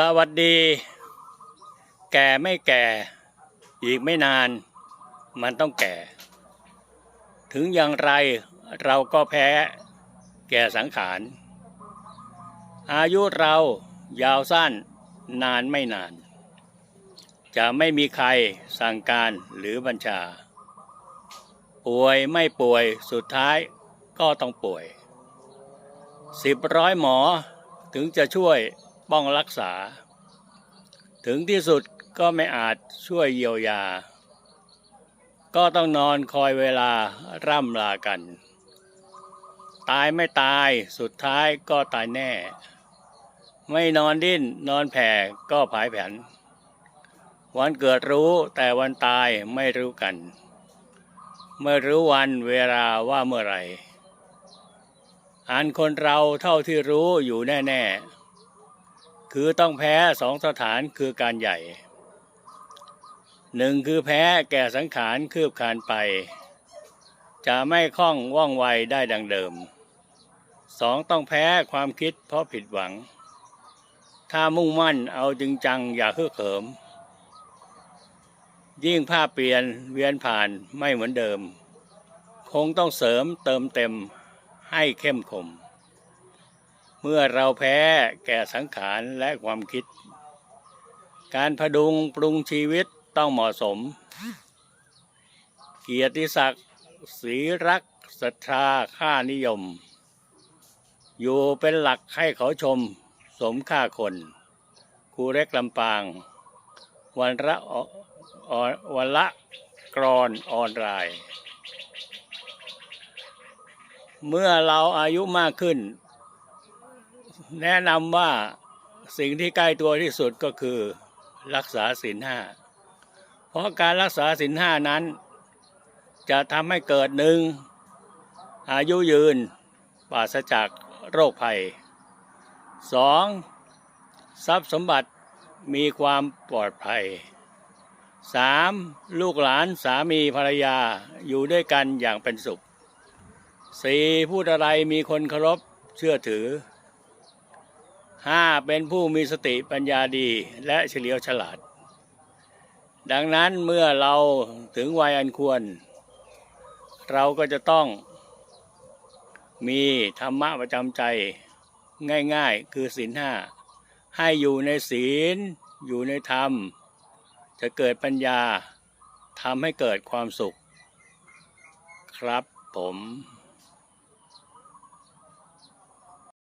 สวัสดี แก่ไม่แก่ อีกไม่นาน มันต้องแก่ ถึงอย่างไรเราก็แพ้ แก่สังขาร อายุเรายาวสั้นนานไม่นาน จะไม่มีใครสั่งการหรือบัญชา ป่วยไม่ป่วยสุดท้ายก็ต้องป่วย สิบร้อยหมอถึงจะช่วย ป้องรักษา ถึงที่สุดก็ไม่อาจช่วยเยียวยา ก็ต้องนอนคอยเวลาร่ำลากัน ตายไม่ตายสุดท้ายก็ตายแน่ ไม่นอนดิ้นนอนแผ่ก็ผายแผ่น วันเกิดรู้แต่วันตายไม่รู้กัน ไม่รู้วันเวลาว่าเมื่อไหรอันคนเราเท่าที่รู้อยู่แน่ ๆ คือต้องแพ้สองสถานคือการใหญ่หนึ่งคือแพ้แก่สังขารคืบคลานไป จะไม่คล่องว่องไวได้ดังเดิมสองต้องแพ้ความคิดเพราะผิดหวัง ถ้ามุ่งมั่นเอาจริงจังอย่าฮึกเหิม ยิ่งภาพเปลี่ยนเวียนผ่านไม่เหมือนเดิม คงต้องเสริมเติมเต็มให้เข้มคม มื่อเราแพ้แก่สังขารและความคิด การพดุงปรุงชีวิตต้องเหมาะสม เกียรติศักดิ์ศีรักศรัทธาค่านิยม อยู่เป็นหลักให้เขาชม สมค่าคนครูเล็กลำปาง วันละวันละกรอนออนไลน์เมื่อเราอายุมากขึ้น แนะนำว่าสิ่งที่ใกล้ตัวที่สุดก็คือรักษาศีลห้า เพราะการรักษาศีลห้านั้น จะทำให้เกิดหนึ่งอายุยืนปราศจากโรคภัยสองทรัพย์สมบัติมีความปลอดภัยสามลูกหลานสามีภรรยาอยู่ด้วยกันอย่างเป็นสุขสี่พูดอะไรมีคนเคารพเชื่อถือ ห้าเป็นผู้มีสติปัญญาดีและเฉลียวฉลาด ดังนั้นเมื่อเราถึงวัยอันควร เราก็จะต้องมีธรรมะประจำใจง่ายๆ คือศีลห้าให้อยู่ในศีล อยู่ในธรรม จะเกิดปัญญาทำให้เกิดความสุข ครับผม